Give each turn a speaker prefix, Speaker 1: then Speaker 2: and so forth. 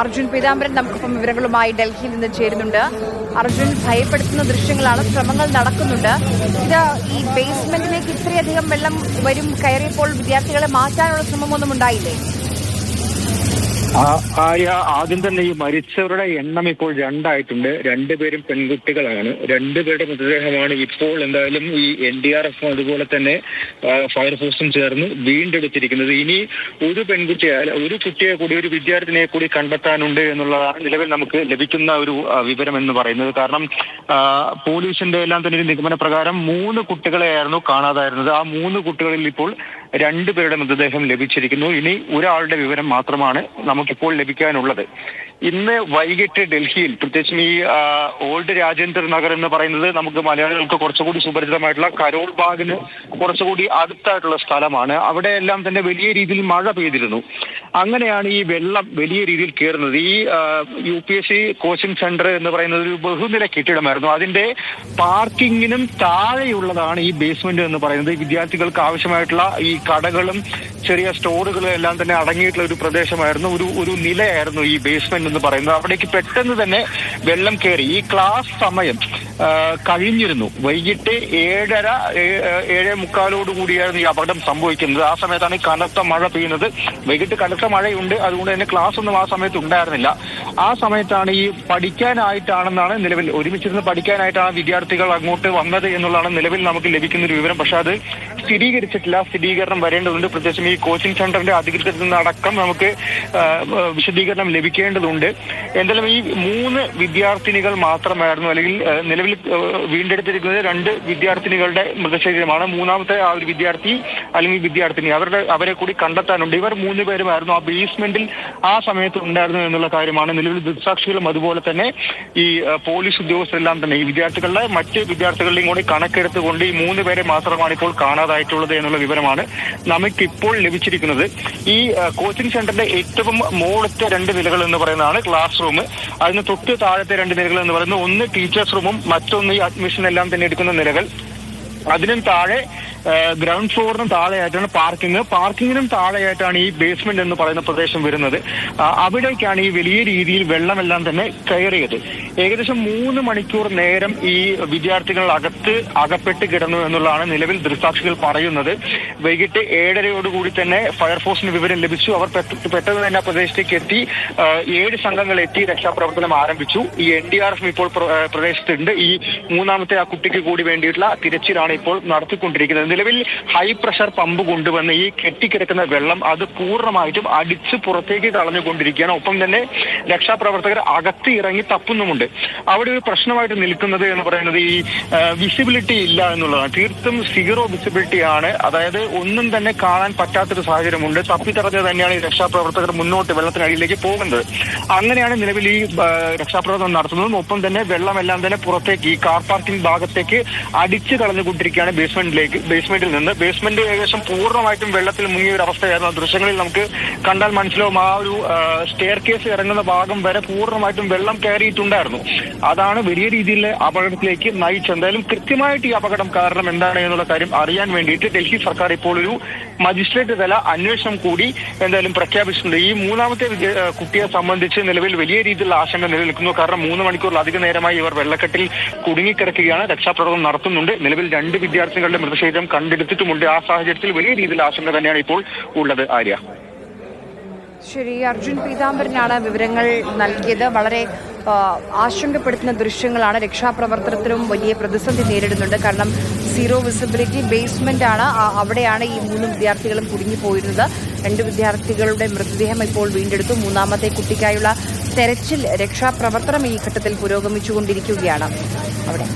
Speaker 1: അർജുൻ പീതാംബരൻ നമുക്കിപ്പം വിവരങ്ങളുമായി ഡൽഹിയിൽ നിന്ന് ചേരുന്നുണ്ട്. അർജുൻ ഭയപ്പെടുത്തുന്ന ദൃശ്യങ്ങളാണ് ശ്രമങ്ങൾ നടക്കുന്നുണ്ട്. ഇത് ഈ ബേസ്മെന്റിലേക്ക് ഇത്രയധികം വെള്ളം വരും കയറിയപ്പോൾ വിദ്യാർത്ഥികളെ മാറ്റാനുള്ള ശ്രമമൊന്നും ഉണ്ടായില്ലേ?
Speaker 2: ആര്യ ആദ്യം തന്നെ ഈ മരിച്ചവരുടെ എണ്ണം ഇപ്പോൾ രണ്ടായിട്ടുണ്ട്. രണ്ടുപേരും പെൺകുട്ടികളാണ്. രണ്ടുപേരുടെ മൃതദേഹമാണ് ഇപ്പോൾ എന്തായാലും ഈ എൻ ഡി ആർ എഫും അതുപോലെ തന്നെ ഫയർഫോഴ്സും ചേർന്ന് വീണ്ടെടുത്തിരിക്കുന്നത്. ഇനി ഒരു പെൺകുട്ടിയെ ഒരു കുട്ടിയെ കൂടി ഒരു വിദ്യാർത്ഥിനിയെ കൂടി കണ്ടെത്താനുണ്ട് എന്നുള്ളതാണ് നിലവിൽ നമുക്ക് ലഭിക്കുന്ന ഒരു വിവരം എന്ന് പറയുന്നത്. കാരണം പോലീസിന്റെ എല്ലാം തന്നെ ഒരു നിഗമന പ്രകാരം മൂന്ന് കുട്ടികളെയായിരുന്നു കാണാതായിരുന്നത്. ആ മൂന്ന് കുട്ടികളിൽ ഇപ്പോൾ രണ്ടുപേരുടെ മൃതദേഹം ലഭിച്ചിരിക്കുന്നു. ഇനി ഒരാളുടെ വിവരം മാത്രമാണ് നമുക്കിപ്പോൾ ലഭിക്കാനുള്ളത്. ഇന്ന് വൈകിട്ട് ഡൽഹിയിൽ പ്രത്യേകിച്ചും ഈ ഓൾഡ് രാജേന്ദ്ര നഗർ എന്ന് പറയുന്നത് നമുക്ക് മലയാളികൾക്ക് കുറച്ചുകൂടി സുപരിചിതമായിട്ടുള്ള കരോൾ ബാഗിന് കുറച്ചുകൂടി അടുത്തായിട്ടുള്ള സ്ഥലമാണ്. അവിടെ എല്ലാം തന്നെ വലിയ രീതിയിൽ മഴ പെയ്തിരുന്നു. അങ്ങനെയാണ് ഈ വെള്ളം വലിയ രീതിയിൽ കയറുന്നത്. ഈ U P S C coaching centre എന്ന് പറയുന്നത് ഒരു ബഹുനില കെട്ടിടമായിരുന്നു. അതിന്റെ പാർക്കിങ്ങിനും താഴെയുള്ളതാണ് ഈ ബേസ്മെന്റ് എന്ന് പറയുന്നത്. വിദ്യാർത്ഥികൾക്ക് ആവശ്യമായിട്ടുള്ള ഈ കടകളും ചെറിയ സ്റ്റോറുകളും എല്ലാം തന്നെ അടങ്ങിയിട്ടുള്ള ഒരു പ്രദേശമായിരുന്നു. ഒരു ഒരു നിലയായിരുന്നു ഈ ബേസ്മെന്റ് എന്ന് പറയുന്നത്. അവിടേക്ക് പെട്ടെന്ന് തന്നെ വെള്ളം കയറി ഈ ക്ലാസ് സമയം കഴിഞ്ഞിരുന്നു. വൈകിട്ട് ഏഴര ഏഴേ മുക്കാലോട് കൂടിയായിരുന്നു ഈ അപകടം സംഭവിക്കുന്നത്. ആ സമയത്താണ് ഈ കനത്ത മഴ പെയ്യുന്നത്. വൈകിട്ട് കനത്ത മഴയുണ്ട്. അതുകൊണ്ട് തന്നെ ക്ലാസ് ഒന്നും ആ സമയത്ത് ഉണ്ടായിരുന്നില്ല. ആ സമയത്താണ് ഈ പഠിക്കാനായിട്ടാണെന്നാണ് നിലവിൽ ഒരുമിച്ചിരുന്ന് പഠിക്കാനായിട്ടാണ് വിദ്യാർത്ഥികൾ അങ്ങോട്ട് വന്നത് എന്നുള്ളതാണ് നിലവിൽ നമുക്ക് ലഭിക്കുന്ന ഒരു വിവരം. പക്ഷെ അത് സ്ഥിരീകരിച്ചിട്ടില്ല. സ്ഥിരീകരണം വരേണ്ടതുണ്ട്. പ്രത്യേകിച്ചും ഈ കോച്ചിങ് സെന്ററിന്റെ അധികൃതരിൽ നിന്നടക്കം നമുക്ക് ആ, ആ, വിശദീകരണം ലഭിക്കേണ്ടതുണ്ട്. എന്തായാലും ഈ മൂന്ന് വിദ്യാർത്ഥിനികൾ മാത്രമായിരുന്നു അല്ലെങ്കിൽ നിലവിൽ വീണ്ടെടുത്തിരിക്കുന്നത് രണ്ട് വിദ്യാർത്ഥിനികളുടെ മൃതശരീരമാണ്. മൂന്നാമത്തെ ആ ഒരു വിദ്യാർത്ഥി അല്ലെങ്കിൽ വിദ്യാർത്ഥിനി അവരുടെ അവരെ കൂടി കണ്ടെത്താനുണ്ട്. ഇവർ മൂന്ന് പേരുമായിരുന്നു. ആ ബേസ്മെന്റിൽ ആ സമയത്ത് ഉണ്ടായിരുന്നു എന്നുള്ള കാര്യമാണ്. നിലവിൽ ദൃക്സാക്ഷികളും അതുപോലെ തന്നെ ഈ പോലീസ് ഉദ്യോഗസ്ഥരെല്ലാം തന്നെ. ഈ വിദ്യാർത്ഥികളുടെ മറ്റ് വിദ്യാർത്ഥികളുടെയും കൂടി കണക്കെടുത്തുകൊണ്ട് ഈ മൂന്ന് പേരെ മാത്രമാണ് ഇപ്പോൾ കാണാതായിട്ടുള്ളത് എന്നുള്ള വിവരമാണ് നമുക്കിപ്പോൾ ലഭിച്ചിരിക്കുന്നത് ഈ കോച്ചിംഗ് സെന്ററിന്റെ ഏറ്റവും മുകളിലത്തെ രണ്ട് നിലകൾ എന്ന് പറയുന്നതാണ് ക്ലാസ് റൂം അതിന് തൊട്ട് താഴത്തെ രണ്ട് നിലകൾ എന്ന് പറയുന്നത് ഒന്ന് ടീച്ചേഴ്സ് റൂമും മറ്റൊന്ന് ഈ അഡ്മിഷൻ എല്ലാം തന്നെ എടുക്കുന്ന നിലകൾ. അതിനും താഴെ ഗ്രൗണ്ട് ഫ്ലോറിനും താഴെയായിട്ടാണ് പാർക്കിംഗ്. പാർക്കിങ്ങിനും താഴെയായിട്ടാണ് ഈ ബേസ്മെന്റ് എന്ന് പറയുന്ന പ്രദേശം വരുന്നത്. അവിടേക്കാണ് ഈ വലിയ രീതിയിൽ വെള്ളമെല്ലാം തന്നെ കയറിയത്. ഏകദേശം മൂന്ന് മണിക്കൂർ നേരം ഈ വിദ്യാർത്ഥികൾ അകത്ത് അകപ്പെട്ട് കിടന്നു എന്നുള്ളതാണ് നിലവിൽ ദൃക്സാക്ഷികൾ പറയുന്നത്. വൈകിട്ട് ഏഴരയോടുകൂടി തന്നെ ഫയർഫോഴ്സിന് വിവരം ലഭിച്ചു. അവർ പെട്ടെന്ന് തന്നെ ആ പ്രദേശത്തേക്ക് എത്തി. ഏഴ് സംഘങ്ങൾ എത്തി. രക്ഷാപ്രവർത്തനം ആരംഭിച്ചു. ഈ എൻ ഡി ആർ എഫ് ഇപ്പോൾ പ്രദേശത്തുണ്ട്. ഈ മൂന്നാമത്തെ ആ കുട്ടിക്ക് കൂടി വേണ്ടിയിട്ടുള്ള തിരച്ചിലാണ് ഇപ്പോൾ നടത്തിക്കൊണ്ടിരിക്കുന്നത്. നിലവിൽ ഹൈ പ്രഷർ പമ്പ് കൊണ്ടുവന്ന് ഈ കെട്ടിക്കിടക്കുന്ന വെള്ളം അത് പൂർണമായിട്ടും അടിച്ച് പുറത്തേക്ക് കളഞ്ഞുകൊണ്ടിരിക്കുകയാണ്. ഒപ്പം തന്നെ രക്ഷാപ്രവർത്തകർ അകത്ത് ഇറങ്ങി തപ്പുന്നുമുണ്ട്. അവിടെ ഒരു പ്രശ്നമായിട്ട് നിൽക്കുന്നത് എന്ന് പറയുന്നത് ഈ വിസിബിലിറ്റി ഇല്ല എന്നുള്ളതാണ്. തീർത്തും സീറോ വിസിബിലിറ്റി ആണ്. അതായത് ഒന്നും തന്നെ കാണാൻ പറ്റാത്തൊരു സാഹചര്യമുണ്ട്. തപ്പിത്തറഞ്ഞ് തന്നെയാണ് ഈ രക്ഷാപ്രവർത്തകർ മുന്നോട്ട് വെള്ളത്തിനടിയിലേക്ക് പോകുന്നത്. അങ്ങനെയാണ് നിലവിൽ ഈ രക്ഷാപ്രവർത്തനം നടത്തുന്നതും. ഒപ്പം തന്നെ വെള്ളമെല്ലാം തന്നെ പുറത്തേക്ക് ഈ കാർ പാർക്കിംഗ് ഭാഗത്തേക്ക് അടിച്ചു കളഞ്ഞുകൊണ്ടിരിക്കുകയാണ് ബേസ്മെന്റിലേക്ക് ബേസ്മെന്റിൽ നിന്ന്. ബേസ്മെന്റ് ഏകദേശം പൂർണമായിട്ടും വെള്ളത്തിൽ മുങ്ങിയ ഒരു അവസ്ഥയായിരുന്നു. ആ ദൃശ്യങ്ങളിൽ നമുക്ക് കണ്ടാൽ മനസ്സിലാവും. ആ ഒരു സ്റ്റെയർ കേസ് ഇറങ്ങുന്ന ഭാഗം വരെ പൂർണമായിട്ടും വെള്ളം കയറിയിട്ടുണ്ടായിരുന്നു. അതാണ് വലിയ രീതിയിൽ അപകടത്തിലേക്ക് നയിച്ചത്. എന്തായാലും കൃത്യമായിട്ട് ഈ അപകടം കാരണം എന്താണ് എന്നുള്ള കാര്യം അറിയാൻ വേണ്ടിയിട്ട് ഡൽഹി സർക്കാർ ഇപ്പോൾ ഒരു മജിസ്ട്രേറ്റ് തല അന്വേഷണം കൂടി എന്തായാലും പ്രഖ്യാപിച്ചിട്ടുണ്ട്. ഈ മൂന്നാമത്തെ കുട്ടിയെ സംബന്ധിച്ച് നിലവിൽ വലിയ രീതിയിലുള്ള ആശങ്ക നിലനിൽക്കുന്നു. കാരണം മൂന്ന് മണിക്കൂറിലധികം നേരമായി ഇവർ വെള്ളക്കെട്ടിൽ കുടുങ്ങിക്കിടക്കുകയാണ്. രക്ഷാപ്രവർത്തനം നടത്തുന്നുണ്ട്. നിലവിൽ രണ്ട് വിദ്യാർത്ഥികളുടെ മൃതശരീരം കണ്ടെടുത്തിട്ടുമുണ്ട്. ആ സാഹചര്യത്തിൽ വലിയ രീതിയിൽ ആശങ്ക തന്നെയാണ് ഇപ്പോൾ ഉള്ളത് ആര്യ.
Speaker 1: ശരി അർജുൻ പീതാംബരനാണ് വിവരങ്ങൾ നൽകിയത്. വളരെ ആശങ്കപ്പെടുത്തുന്ന ദൃശ്യങ്ങളാണ് രക്ഷാപ്രവർത്തനത്തിലും വലിയ പ്രതിസന്ധി നേരിടുന്നുണ്ട്. കാരണം സീറോ വിസിബിലിറ്റി ബേസ്മെന്റ് ആണ്. അവിടെയാണ് ഈ മൂന്ന് വിദ്യാർത്ഥികളും കുടുങ്ങിപ്പോയിരുന്നത് രണ്ട് വിദ്യാർത്ഥികളുടെ മൃതദേഹം ഇപ്പോൾ വീണ്ടെടുത്തു. മൂന്നാമത്തെ കുട്ടിക്കായുള്ള തെരച്ചിൽ രക്ഷാപ്രവർത്തനം ഈ ഘട്ടത്തിൽ പുരോഗമിച്ചുകൊണ്ടിരിക്കുകയാണ്. അവിടെ